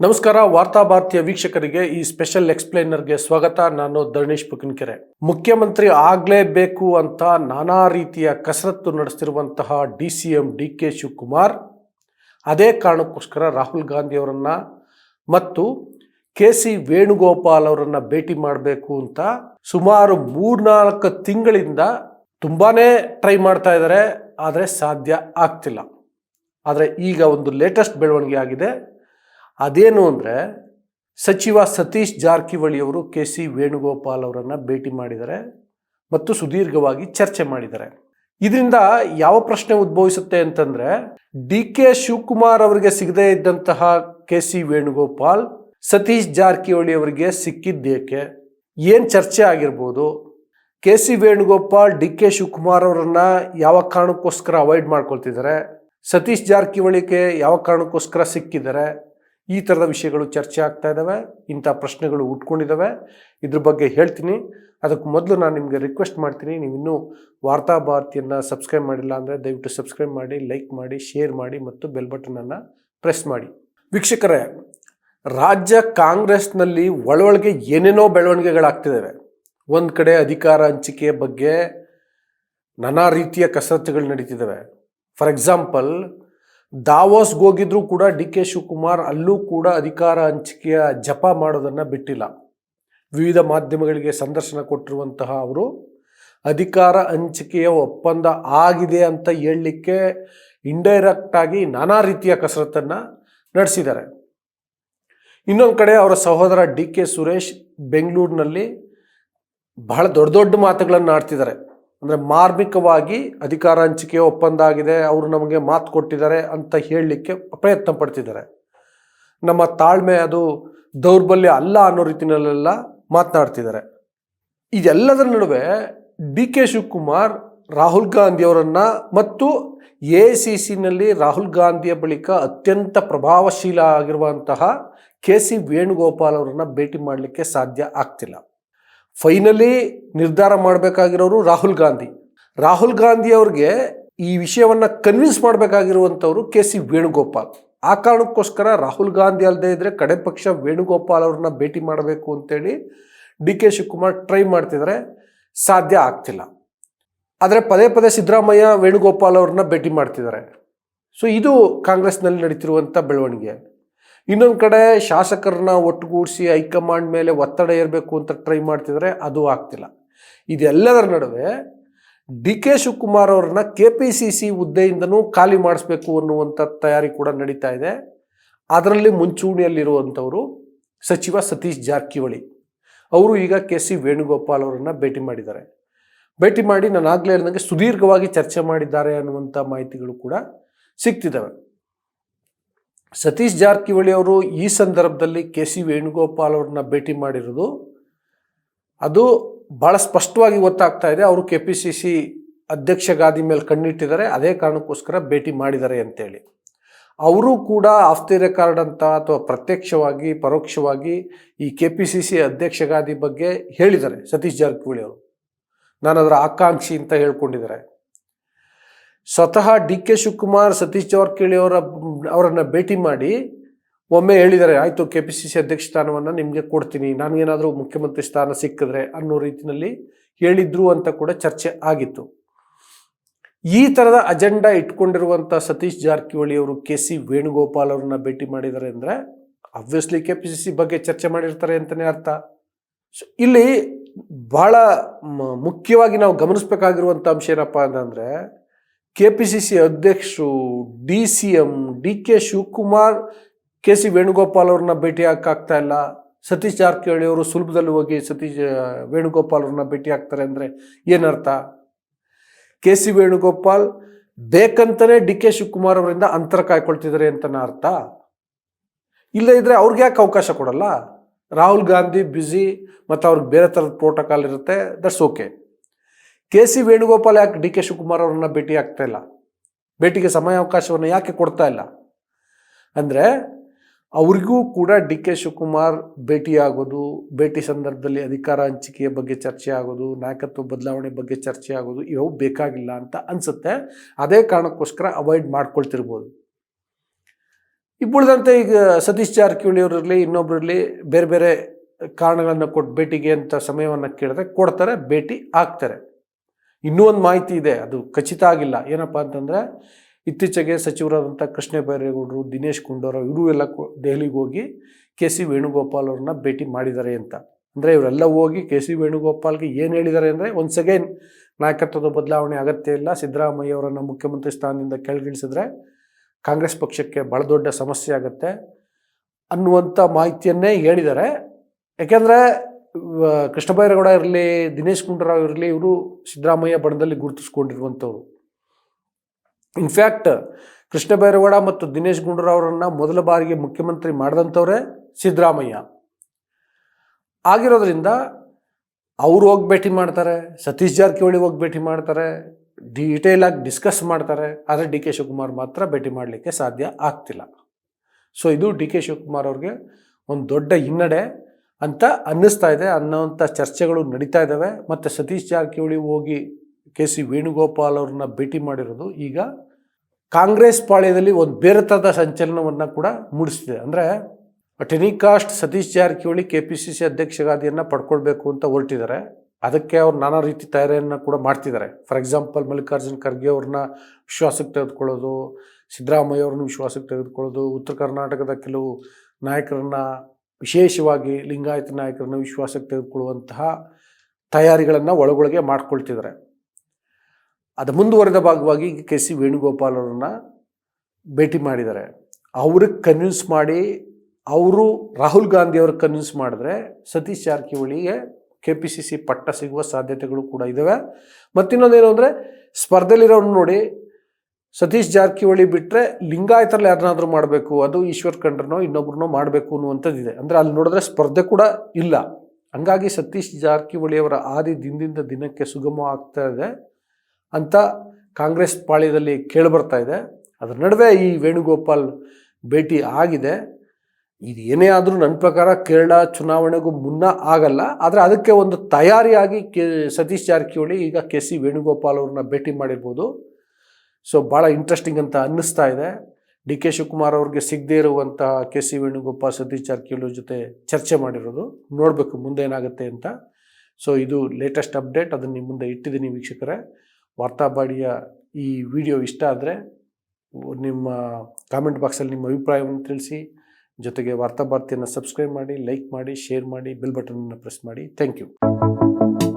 ನಮಸ್ಕಾರ, ವಾರ್ತಾ ಭಾರತೀಯ ವೀಕ್ಷಕರಿಗೆ ಈ ಸ್ಪೆಷಲ್ ಎಕ್ಸ್ಪ್ಲೈನರ್ಗೆ ಸ್ವಾಗತ. ನಾನು ಧರ್ಣೇಶ್ ಪುಕಿನ್ಕೆರೆ ಮುಖ್ಯಮಂತ್ರಿ ಆಗಲೇಬೇಕು ಅಂತ ನಾನಾ ರೀತಿಯ ಕಸರತ್ತು ನಡೆಸ್ತಿರುವಂತಹ D C M D K Shivakumar, ಅದೇ ಕಾರಣಕ್ಕೋಸ್ಕರ ರಾಹುಲ್ ಗಾಂಧಿ ಅವರನ್ನ ಮತ್ತು ಕೆ ಸಿ ವೇಣುಗೋಪಾಲ್ ಅವರನ್ನು ಭೇಟಿ ಮಾಡಬೇಕು ಅಂತ ಸುಮಾರು ಮೂರ್ನಾಲ್ಕು ತಿಂಗಳಿಂದ ತುಂಬಾನೇ ಟ್ರೈ ಮಾಡ್ತಾ ಇದ್ದಾರೆ. ಆದರೆ ಸಾಧ್ಯ ಆಗ್ತಿಲ್ಲ. ಆದರೆ ಈಗ ಒಂದು ಲೇಟೆಸ್ಟ್ ಬೆಳವಣಿಗೆ ಆಗಿದೆ. ಅದೇನು ಅಂದರೆ ಸಚಿವ ಸತೀಶ್ ಜಾರಕಿಹೊಳಿಯವರು ಕೆ ಸಿ ವೇಣುಗೋಪಾಲ್ ಅವರನ್ನು ಭೇಟಿ ಮಾಡಿದ್ದಾರೆ ಮತ್ತು ಸುದೀರ್ಘವಾಗಿ ಚರ್ಚೆ ಮಾಡಿದ್ದಾರೆ. ಇದರಿಂದ ಯಾವ ಪ್ರಶ್ನೆ ಉದ್ಭವಿಸುತ್ತೆ ಅಂತಂದರೆ ಡಿ ಕೆ ಶಿವಕುಮಾರ್ ಅವರಿಗೆ ಸಿಗದೇ ಇದ್ದಂತಹ ಕೆ ಸಿ ವೇಣುಗೋಪಾಲ್, ಸತೀಶ್ ಜಾರಕಿಹೊಳಿ ಅವರಿಗೆ ಸಿಕ್ಕಿದ್ದೇಕೆ, ಏನು ಚರ್ಚೆ ಆಗಿರ್ಬೋದು, K C Venugopal, D K Shivakumar ಅವರನ್ನ ಯಾವ ಕಾರಣಕ್ಕೋಸ್ಕರ ಅವಾಯ್ಡ್ ಮಾಡ್ಕೊಳ್ತಿದ್ದಾರೆ, ಸತೀಶ್ ಜಾರಕಿಹೊಳಿಗೆ ಯಾವ ಕಾರಣಕ್ಕೋಸ್ಕರ ಸಿಕ್ಕಿದ್ದಾರೆ ಈ ಥರದ ವಿಷಯಗಳು ಚರ್ಚೆ ಆಗ್ತಾ ಇದ್ದಾವೆ ಇಂಥ ಪ್ರಶ್ನೆಗಳು ಉಟ್ಕೊಂಡಿದ್ದಾವೆ ಇದ್ರ ಬಗ್ಗೆ ಹೇಳ್ತೀನಿ. ಅದಕ್ಕೆ ಮೊದಲು ನಾನು ನಿಮಗೆ ರಿಕ್ವೆಸ್ಟ್ ಮಾಡ್ತೀನಿ, ನೀವು ಇನ್ನೂ ವಾರ್ತಾ ಭಾರತಿಯನ್ನು ಸಬ್ಸ್ಕ್ರೈಬ್ ಮಾಡಿಲ್ಲ ಅಂದರೆ ದಯವಿಟ್ಟು ಸಬ್ಸ್ಕ್ರೈಬ್ ಮಾಡಿ ಲೈಕ್ ಮಾಡಿ ಶೇರ್ ಮಾಡಿ ಮತ್ತು ಬೆಲ್ ಬಟನನ್ನು ಪ್ರೆಸ್ ಮಾಡಿ. ವೀಕ್ಷಕರೇ, ರಾಜ್ಯ ಕಾಂಗ್ರೆಸ್ನಲ್ಲಿ ಒಳೊಳಗೆ ಏನೇನೋ ಬೆಳವಣಿಗೆಗಳಾಗ್ತಿದ್ದಾವೆ ಒಂದು ಕಡೆ ಅಧಿಕಾರ ಹಂಚಿಕೆ ಬಗ್ಗೆ ನಾನಾ ರೀತಿಯ ಕಸರತ್ತುಗಳು ನಡೀತಿದ್ದಾವೆ ಫಾರ್ ಎಕ್ಸಾಂಪಲ್ ದಾವೋಸ್ಗೆ ಹೋಗಿದ್ರು ಕೂಡ ಡಿ ಕೆ ಶಿವಕುಮಾರ್ ಅಲ್ಲೂ ಕೂಡ ಅಧಿಕಾರ ಹಂಚಿಕೆಯ ಜಪ ಮಾಡೋದನ್ನು ಬಿಟ್ಟಿಲ್ಲ. ವಿವಿಧ ಮಾಧ್ಯಮಗಳಿಗೆ ಸಂದರ್ಶನ ಕೊಟ್ಟಿರುವಂತಹ ಅವರು, ಅಧಿಕಾರ ಹಂಚಿಕೆಯ ಒಪ್ಪಂದ ಆಗಿದೆ ಅಂತ ಹೇಳಲಿಕ್ಕೆ ಇಂಡೈರೆಕ್ಟಾಗಿ ನಾನಾ ರೀತಿಯ ಕಸರತ್ತನ್ನು ನಡೆಸಿದ್ದಾರೆ. ಇನ್ನೊಂದು ಕಡೆ ಅವರ ಸಹೋದರ ಡಿ ಕೆ ಸುರೇಶ್ ಬೆಂಗಳೂರಿನಲ್ಲಿ ಬಹಳ ದೊಡ್ಡ ದೊಡ್ಡ ಮಾತುಗಳನ್ನು ಆಡ್ತಿದ್ದಾರೆ. ಅಂದರೆ ಮಾರ್ಮಿಕವಾಗಿ ಅಧಿಕಾರ ಹಂಚಿಕೆ ಒಪ್ಪಂದ ಆಗಿದೆ, ಅವರು ನಮಗೆ ಮಾತು ಕೊಟ್ಟಿದ್ದಾರೆ ಅಂತ ಹೇಳಲಿಕ್ಕೆ ಪ್ರಯತ್ನ ಪಡ್ತಿದ್ದಾರೆ. ನಮ್ಮ ತಾಳ್ಮೆ ಅದು ದೌರ್ಬಲ್ಯ ಅಲ್ಲ ಅನ್ನೋ ರೀತಿಯಲ್ಲೆಲ್ಲ ಮಾತನಾಡ್ತಿದ್ದಾರೆ. ಇದೆಲ್ಲದರ ನಡುವೆ ಡಿ ಕೆ ಶಿವಕುಮಾರ್, ರಾಹುಲ್ ಗಾಂಧಿಯವರನ್ನು ಮತ್ತು ಎ ಸಿ ಸಿನಲ್ಲಿ ರಾಹುಲ್ ಗಾಂಧಿಯ ಬಳಿಕ ಅತ್ಯಂತ ಪ್ರಭಾವಶೀಲ ಆಗಿರುವಂತಹ ಕೆ ಸಿ ವೇಣುಗೋಪಾಲ್ ಅವರನ್ನು ಭೇಟಿ ಮಾಡಲಿಕ್ಕೆ ಸಾಧ್ಯ ಆಗ್ತಿಲ್ಲ. ಫೈನಲಿ ನಿರ್ಧಾರ ಮಾಡಬೇಕಾಗಿರೋರು ರಾಹುಲ್ ಗಾಂಧಿ. ರಾಹುಲ್ ಗಾಂಧಿ ಅವ್ರಿಗೆ ಈ ವಿಷಯವನ್ನ ಕನ್ವಿನ್ಸ್ ಮಾಡಬೇಕಾಗಿರುವಂಥವ್ರು ಕೆ ಸಿ ವೇಣುಗೋಪಾಲ್. ಆ ಕಾರಣಕ್ಕೋಸ್ಕರ ರಾಹುಲ್ ಗಾಂಧಿ ಅಲ್ಲದೆ ಇದ್ರೆ ಕಡೆ ಪಕ್ಷ ವೇಣುಗೋಪಾಲ್ ಅವ್ರನ್ನ ಭೇಟಿ ಮಾಡಬೇಕು ಅಂತೇಳಿ ಡಿ ಕೆ ಶಿವಕುಮಾರ್ ಟ್ರೈ ಮಾಡ್ತಿದ್ದಾರೆ ಸಾಧ್ಯ ಆಗ್ತಿಲ್ಲ. ಆದರೆ ಪದೇ ಪದೇ ಸಿದ್ದರಾಮಯ್ಯ, ವೇಣುಗೋಪಾಲ್ ಅವ್ರನ್ನ ಭೇಟಿ ಮಾಡ್ತಿದ್ದಾರೆ ಸೊ ಇದು ಕಾಂಗ್ರೆಸ್ನಲ್ಲಿ ನಡೀತಿರುವಂಥ ಬೆಳವಣಿಗೆ. ಇನ್ನೊಂದು ಕಡೆ ಶಾಸಕರನ್ನ ಒಟ್ಟುಗೂಡಿಸಿ ಹೈಕಮಾಂಡ್ ಮೇಲೆ ಒತ್ತಡ ಏರಬೇಕು ಅಂತ ಟ್ರೈ ಮಾಡ್ತಿದ್ರೆ ಅದು ಆಗ್ತಿಲ್ಲ. ಇದೆಲ್ಲದರ ನಡುವೆ ಡಿ ಕೆ ಶಿವಕುಮಾರ್ ಅವ್ರನ್ನ ಕೆ ಪಿ ಸಿ ಸಿ ಹುದ್ದೆಯಿಂದನೂ ಖಾಲಿ ಮಾಡಿಸ್ಬೇಕು ಅನ್ನುವಂಥ ತಯಾರಿ ಕೂಡ ನಡೀತಾ ಇದೆ. ಅದರಲ್ಲಿ ಮುಂಚೂಣಿಯಲ್ಲಿರುವಂಥವರು ಸಚಿವ ಸತೀಶ್ ಜಾರಕಿಹೊಳಿ. ಅವರು ಈಗ ಕೆ ಸಿ ವೇಣುಗೋಪಾಲ್ ಅವರನ್ನು ಭೇಟಿ ಮಾಡಿದ್ದಾರೆ. ಭೇಟಿ ಮಾಡಿ ನಾನು ಆಗಲೇ ಹೇಳಿದಂಗೆ ಸುದೀರ್ಘವಾಗಿ ಚರ್ಚೆ ಮಾಡಿದ್ದಾರೆ ಅನ್ನುವಂಥ ಮಾಹಿತಿಗಳು ಕೂಡ ಸಿಗ್ತಿದ್ದಾವೆ. ಸತೀಶ್ ಜಾರಕಿಹೊಳಿ ಅವರು ಈ ಸಂದರ್ಭದಲ್ಲಿ ಕೆ ಸಿ ವೇಣುಗೋಪಾಲ್ ಅವ್ರನ್ನ ಭೇಟಿ ಮಾಡಿರೋದು. ಅದು ಭಾಳ ಸ್ಪಷ್ಟವಾಗಿ ಗೊತ್ತಾಗ್ತಾ ಇದೆ. ಅವರು ಕೆ ಪಿ ಸಿ ಸಿ ಅಧ್ಯಕ್ಷ ಗಾದಿ ಮೇಲೆ ಕಣ್ಣಿಟ್ಟಿದ್ದಾರೆ. ಅದೇ ಕಾರಣಕ್ಕೋಸ್ಕರ ಭೇಟಿ ಮಾಡಿದ್ದಾರೆ ಅಂತೇಳಿ. ಅವರು ಕೂಡ ಆಫ್ ದಿ ರೆಕಾರ್ಡ್ ಅಂತ ಅಥವಾ ಪ್ರತ್ಯಕ್ಷವಾಗಿ, ಪರೋಕ್ಷವಾಗಿ ಈ ಕೆ ಪಿ ಸಿ ಸಿ ಅಧ್ಯಕ್ಷ ಗಾದಿ ಬಗ್ಗೆ ಹೇಳಿದ್ದಾರೆ ಸತೀಶ್ ಜಾರಕಿಹೊಳಿ ಅವರು. ನಾನು ಅದರ ಆಕಾಂಕ್ಷಿ ಅಂತ ಹೇಳ್ಕೊಂಡಿದ್ದಾರೆ. ಸ್ವತಃ ಡಿ ಕೆ ಶಿವಕುಮಾರ್, ಸತೀಶ್ ಜಾರಕಿಹೊಳಿ ಅವರ ಅವರನ್ನು ಭೇಟಿ ಮಾಡಿ ಒಮ್ಮೆ ಹೇಳಿದ್ದಾರೆ ಆಯಿತು ಕೆ ಪಿ ಸಿ ಸಿ ಅಧ್ಯಕ್ಷ ಸ್ಥಾನವನ್ನು ನಿಮಗೆ ಕೊಡ್ತೀನಿ. ನನಗೇನಾದರೂ ಮುಖ್ಯಮಂತ್ರಿ ಸ್ಥಾನ ಸಿಕ್ಕಿದ್ರೆ ಅನ್ನೋ ರೀತಿಯಲ್ಲಿ ಹೇಳಿದ್ರು ಅಂತ ಕೂಡ ಚರ್ಚೆ ಆಗಿತ್ತು. ಈ ಥರದ ಅಜೆಂಡಾ ಇಟ್ಕೊಂಡಿರುವಂಥ ಸತೀಶ್ ಜಾರಕಿಹೊಳಿ ಅವರು, ಕೆ ಸಿ ವೇಣುಗೋಪಾಲ್ ಅವ್ರನ್ನ ಭೇಟಿ ಮಾಡಿದ್ದಾರೆ ಅಂದರೆ obviously K P C C ಬಗ್ಗೆ ಚರ್ಚೆ ಮಾಡಿರ್ತಾರೆ ಅಂತಲೇ ಅರ್ಥ. ಇಲ್ಲಿ ಬಹಳ ಮುಖ್ಯವಾಗಿ ನಾವು ಗಮನಿಸಬೇಕಾಗಿರುವಂಥ ಅಂಶ ಏನಪ್ಪ ಅಂತಂದರೆ ಕೆ ಪಿ ಸಿ ಸಿ ಅಧ್ಯಕ್ಷರು D C M, D K Shivakumar, K C Venugopal ಅವ್ರನ್ನ ಭೇಟಿ ಹಾಕಾಗ್ತಾ ಇಲ್ಲ. ಸತೀಶ್ ಜಾರಕಿಹೊಳಿ ಅವರು ಸುಲಭದಲ್ಲಿ ಹೋಗಿ ಸತೀಶ್ ವೇಣುಗೋಪಾಲ್ ಅವ್ರನ್ನ ಭೇಟಿ ಆಗ್ತಾರೆ ಅಂದರೆ ಏನರ್ಥ? ಕೆ ಸಿ ವೇಣುಗೋಪಾಲ್ ಬೇಕಂತಲೇ ಡಿ ಕೆ ಶಿವಕುಮಾರ್ ಅವರಿಂದ ಅಂತರ ಕಾಯ್ಕೊಳ್ತಿದ್ದಾರೆ ಅಂತನ ಅರ್ಥ? ಇಲ್ಲ ಇದ್ರೆ ಅವ್ರಿಗೆ ಯಾಕೆ ಅವಕಾಶ ಕೊಡಲ್ಲ? ರಾಹುಲ್ ಗಾಂಧಿ ಬ್ಯುಸಿ ಮತ್ತು ಅವ್ರಿಗೆ ಬೇರೆ ಥರದ ಪ್ರೋಟೋಕಾಲ್ ಇರುತ್ತೆ that's okay K C Venugopal ಯಾಕೆ ಡಿ ಕೆ ಶಿವಕುಮಾರ್ ಅವ್ರನ್ನ ಭೇಟಿ ಆಗ್ತಾ ಇಲ್ಲ? ಭೇಟಿಗೆ ಸಮಯಾವಕಾಶವನ್ನು ಯಾಕೆ ಕೊಡ್ತಾ ಇಲ್ಲ? ಅಂದರೆ ಅವ್ರಿಗೂ ಕೂಡ ಡಿ ಕೆ ಶಿವಕುಮಾರ್ ಭೇಟಿಯಾಗೋದು, ಭೇಟಿ ಸಂದರ್ಭದಲ್ಲಿ ಅಧಿಕಾರ ಹಂಚಿಕೆಯ ಬಗ್ಗೆ ಚರ್ಚೆ ಆಗೋದು, ನಾಯಕತ್ವ ಬದಲಾವಣೆ ಬಗ್ಗೆ ಚರ್ಚೆ ಆಗೋದು ಇವು ಬೇಕಾಗಿಲ್ಲ ಅಂತ ಅನಿಸುತ್ತೆ. ಅದೇ ಕಾರಣಕ್ಕೋಸ್ಕರ ಅವಾಯ್ಡ್ ಮಾಡ್ಕೊಳ್ತಿರ್ಬೋದು. ಇಬ್ಬಳದಂತೆ ಈಗ ಸತೀಶ್ ಜಾರಕಿಹೊಳಿ ಅವರಿರಲಿ ಇನ್ನೊಬ್ಬರಲ್ಲಿ ಬೇರೆ ಬೇರೆ ಕಾರಣಗಳನ್ನು ಕೊಟ್ಟು ಭೇಟಿಗೆ ಅಂತ ಸಮಯವನ್ನು ಕೇಳಿದ್ರೆ ಕೊಡ್ತಾರೆ, ಭೇಟಿ ಆಗ್ತಾರೆ. ಇನ್ನೂ ಒಂದು ಮಾಹಿತಿ ಇದೆ, ಅದು ಖಚಿತ ಆಗಿಲ್ಲ. ಏನಪ್ಪ ಅಂತಂದರೆ, ಇತ್ತೀಚೆಗೆ ಸಚಿವರಾದಂಥ ಕೃಷ್ಣ ಬೈರೇಗೌಡರು, ದಿನೇಶ್ ಗುಂಡೂರಾವ್ ಇವರು ಎಲ್ಲ ದೆಹಲಿಗೆ ಹೋಗಿ ಕೆ ಸಿ ವೇಣುಗೋಪಾಲ್ ಅವ್ರನ್ನ ಭೇಟಿ ಮಾಡಿದ್ದಾರೆ ಅಂತ. ಅಂದರೆ ಇವರೆಲ್ಲ ಹೋಗಿ ಕೆ ಸಿ ವೇಣುಗೋಪಾಲ್ಗೆ ಏನು ಹೇಳಿದ್ದಾರೆ ಅಂದರೆ ಒನ್ಸ್ ಅಗೈನ್ ನಾಯಕತ್ವದ ಬದಲಾವಣೆ ಅಗತ್ಯ ಇಲ್ಲ. ಸಿದ್ದರಾಮಯ್ಯ ಅವರನ್ನು ಮುಖ್ಯಮಂತ್ರಿ ಸ್ಥಾನದಿಂದ ಕೆಳಗಿಳಿಸಿದ್ರೆ ಕಾಂಗ್ರೆಸ್ ಪಕ್ಷಕ್ಕೆ ಭಾಳ ದೊಡ್ಡ ಸಮಸ್ಯೆ ಆಗುತ್ತೆ ಅನ್ನುವಂಥ ಮಾಹಿತಿಯನ್ನೇ ಹೇಳಿದ್ದಾರೆ. ಯಾಕೆಂದರೆ ಕೃಷ್ಣ ಬೈರೇಗೌಡ ಇರಲಿ, ದಿನೇಶ್ ಗುಂಡೂರಾವ್ ಇರಲಿ, ಇವರು ಸಿದ್ದರಾಮಯ್ಯ ಬಣದಲ್ಲಿ ಗುರುತಿಸ್ಕೊಂಡಿರುವಂಥವ್ರು. ಇನ್ಫ್ಯಾಕ್ಟ್ ಕೃಷ್ಣ ಬೈರೇಗೌಡ ಮತ್ತು ದಿನೇಶ್ ಗುಂಡೂರಾವ್ ಅವರನ್ನ ಮೊದಲ ಬಾರಿಗೆ ಮುಖ್ಯಮಂತ್ರಿ ಮಾಡಿದಂಥವ್ರೆ ಸಿದ್ದರಾಮಯ್ಯ. ಆಗಿರೋದ್ರಿಂದ ಅವರು ಹೋಗಿ ಭೇಟಿ ಮಾಡ್ತಾರೆ, ಸತೀಶ್ ಜಾರಕಿಹೊಳಿ ಹೋಗಿ ಭೇಟಿ ಮಾಡ್ತಾರೆ ಡೀಟೇಲ್ ಆಗಿ ಡಿಸ್ಕಸ್ ಮಾಡ್ತಾರೆ, ಆದರೆ ಡಿ ಕೆ ಶಿವಕುಮಾರ್ ಮಾತ್ರ ಭೇಟಿ ಮಾಡಲಿಕ್ಕೆ ಸಾಧ್ಯ ಆಗ್ತಿಲ್ಲ. ಸೊ ಇದು ಡಿ ಕೆ ಶಿವಕುಮಾರ್ ಅವ್ರಿಗೆ ಒಂದು ದೊಡ್ಡ ಹಿನ್ನಡೆ. ಅಂತ ಅನ್ನಿಸ್ತಾ ಇದೆ ಅನ್ನೋವಂಥ ಚರ್ಚೆಗಳು ನಡೀತಾ ಇದ್ದಾವೆ ಮತ್ತು ಸತೀಶ್ ಜಾರಕಿಹೊಳಿ ಹೋಗಿ ಕೆ ಸಿ ವೇಣುಗೋಪಾಲ್ ಅವ್ರನ್ನ ಭೇಟಿ ಮಾಡಿರೋದು ಈಗ ಕಾಂಗ್ರೆಸ್ ಪಾಳ್ಯದಲ್ಲಿ ಒಂದು ಬೇರೆ ಥರದ ಸಂಚಲನವನ್ನು ಕೂಡ ಮೂಡಿಸ್ತಿದೆ. ಅಂದರೆ ಟೆನಿಕಾಸ್ಟ್ Satish Jarkiholi K P C C ಅಧ್ಯಕ್ಷಗಾದಿಯನ್ನು ಪಡ್ಕೊಳ್ಬೇಕು ಅಂತ ಹೊರಟಿದ್ದಾರೆ. ಅದಕ್ಕೆ ಅವ್ರು ನಾನಾ ರೀತಿ ತಯಾರಿಯನ್ನು ಕೂಡ ಮಾಡ್ತಿದ್ದಾರೆ. ಫಾರ್ ಎಕ್ಸಾಂಪಲ್ ಮಲ್ಲಿಕಾರ್ಜುನ್ ಖರ್ಗೆ ಅವ್ರನ್ನ ವಿಶ್ವಾಸಕ್ಕೆ ತೆಗೆದುಕೊಳ್ಳೋದು, ಸಿದ್ದರಾಮಯ್ಯ ಅವ್ರನ್ನ ವಿಶ್ವಾಸಕ್ಕೆ ತೆಗೆದುಕೊಳ್ಳೋದು, ಉತ್ತರ ಕರ್ನಾಟಕದ ಕೆಲವು ನಾಯಕರನ್ನ ವಿಶೇಷವಾಗಿ ಲಿಂಗಾಯತ ನಾಯಕರನ್ನ ವಿಶ್ವಾಸಕ್ಕೆ ತೆಗೆದುಕೊಳ್ಳುವಂತಹ ತಯಾರಿಗಳನ್ನು ಒಳಗೊಳಗೆ ಮಾಡ್ಕೊಳ್ತಿದ್ದಾರೆ. ಅದು ಮುಂದುವರೆದ ಭಾಗವಾಗಿ ಕೆ ಸಿ ವೇಣುಗೋಪಾಲ್ ಅವರನ್ನು ಭೇಟಿ ಮಾಡಿದ್ದಾರೆ. ಅವ್ರಿಗೆ ಕನ್ವಿನ್ಸ್ ಮಾಡಿ ಅವರು ರಾಹುಲ್ ಗಾಂಧಿ ಅವ್ರಿಗೆ ಕನ್ವಿನ್ಸ್ ಮಾಡಿದ್ರೆ ಸತೀಶ್ ಜಾರಕಿಹೊಳಿಗೆ ಕೆ ಪಿ ಸಿ ಸಿ ಪಟ್ಟ ಸಿಗುವ ಸಾಧ್ಯತೆಗಳು ಕೂಡ ಇದ್ದಾವೆ ಮತ್ತಿನ್ನೊಂದೇನು ಅಂದರೆ ಸ್ಪರ್ಧೆಯಲ್ಲಿರೋನ್ನ ನೋಡಿ ಸತೀಶ್ ಜಾರಕಿಹೊಳಿ ಬಿಟ್ಟರೆ ಲಿಂಗಾಯತರಲ್ಲಿ ಯಾರನ್ನಾದ್ರೂ ಮಾಡಬೇಕು, ಅದು ಈಶ್ವರ್ ಖಂಡ್ರನೋ ಇನ್ನೊಬ್ರನ್ನೋ ಮಾಡಬೇಕು ಅನ್ನುವಂಥದ್ದಿದೆ. ಅಂದರೆ ಅಲ್ಲಿ ನೋಡಿದ್ರೆ ಸ್ಪರ್ಧೆ ಕೂಡ ಇಲ್ಲ. ಹಂಗಾಗಿ ಸತೀಶ್ ಜಾರಕಿಹೊಳಿಯವರ ಆದಿ ದಿನದಿಂದ ದಿನಕ್ಕೆ ಸುಗಮ ಆಗ್ತಾ ಇದೆ ಅಂತ ಕಾಂಗ್ರೆಸ್ ಪಾಳ್ಯದಲ್ಲಿ ಕೇಳಿಬರ್ತಾ ಇದೆ. ಅದರ ನಡುವೆ ಈ ವೇಣುಗೋಪಾಲ್ ಭೇಟಿ ಆಗಿದೆ. ಇದು ಏನೇ ಆದರೂ ನನ್ನ ಪ್ರಕಾರ ಕೇರಳ ಚುನಾವಣೆಗೂ ಮುನ್ನ ಆಗಲ್ಲ. ಆದರೆ ಅದಕ್ಕೆ ಒಂದು ತಯಾರಿಯಾಗಿ ಕೆ ಸತೀಶ್ ಜಾರಕಿಹೊಳಿ ಈಗ ಕೆ ಸಿ ವೇಣುಗೋಪಾಲ್ ಅವ್ರನ್ನ ಭೇಟಿ ಮಾಡಿರ್ಬೋದು. ಸೊ ಭಾಳ ಇಂಟ್ರೆಸ್ಟಿಂಗ್ ಅಂತ ಅನ್ನಿಸ್ತಾ ಇದೆ. ಡಿ ಕೆ ಶಿವಕುಮಾರ್ ಅವ್ರಿಗೆ ಸಿಗದೇ ಇರುವಂತಹ ಕೆ ಸಿ ವೇಣುಗೋಪಾಲ್ ಸತೀಶ್ ಜಾರಕಿಹೊಳಿ ಜೊತೆ ಚರ್ಚೆ ಮಾಡಿರೋದು. ನೋಡಬೇಕು ಮುಂದೆ ಏನಾಗುತ್ತೆ ಅಂತ. ಸೊ ಇದು ಲೇಟೆಸ್ಟ್ ಅಪ್ಡೇಟ್ ಅದನ್ನು ನಿಮ್ಮ ಮುಂದೆ ಇಟ್ಟಿದ್ದೀನಿ ವೀಕ್ಷಕರೇ. ವಾರ್ತಾಬಾಡಿಯ ಈ ವಿಡಿಯೋ ಇಷ್ಟ ಆದರೆ ನಿಮ್ಮ ಕಾಮೆಂಟ್ ಬಾಕ್ಸಲ್ಲಿ ನಿಮ್ಮ ಅಭಿಪ್ರಾಯವನ್ನು ತಿಳಿಸಿ. ಜೊತೆಗೆ ವಾರ್ತಾ ಭಾರತಿಯನ್ನು ಸಬ್ಸ್ಕ್ರೈಬ್ ಮಾಡಿ ಲೈಕ್ ಮಾಡಿ ಶೇರ್ ಮಾಡಿ ಬೆಲ್ ಬಟನನ್ನು ಪ್ರೆಸ್ ಮಾಡಿ. Thank you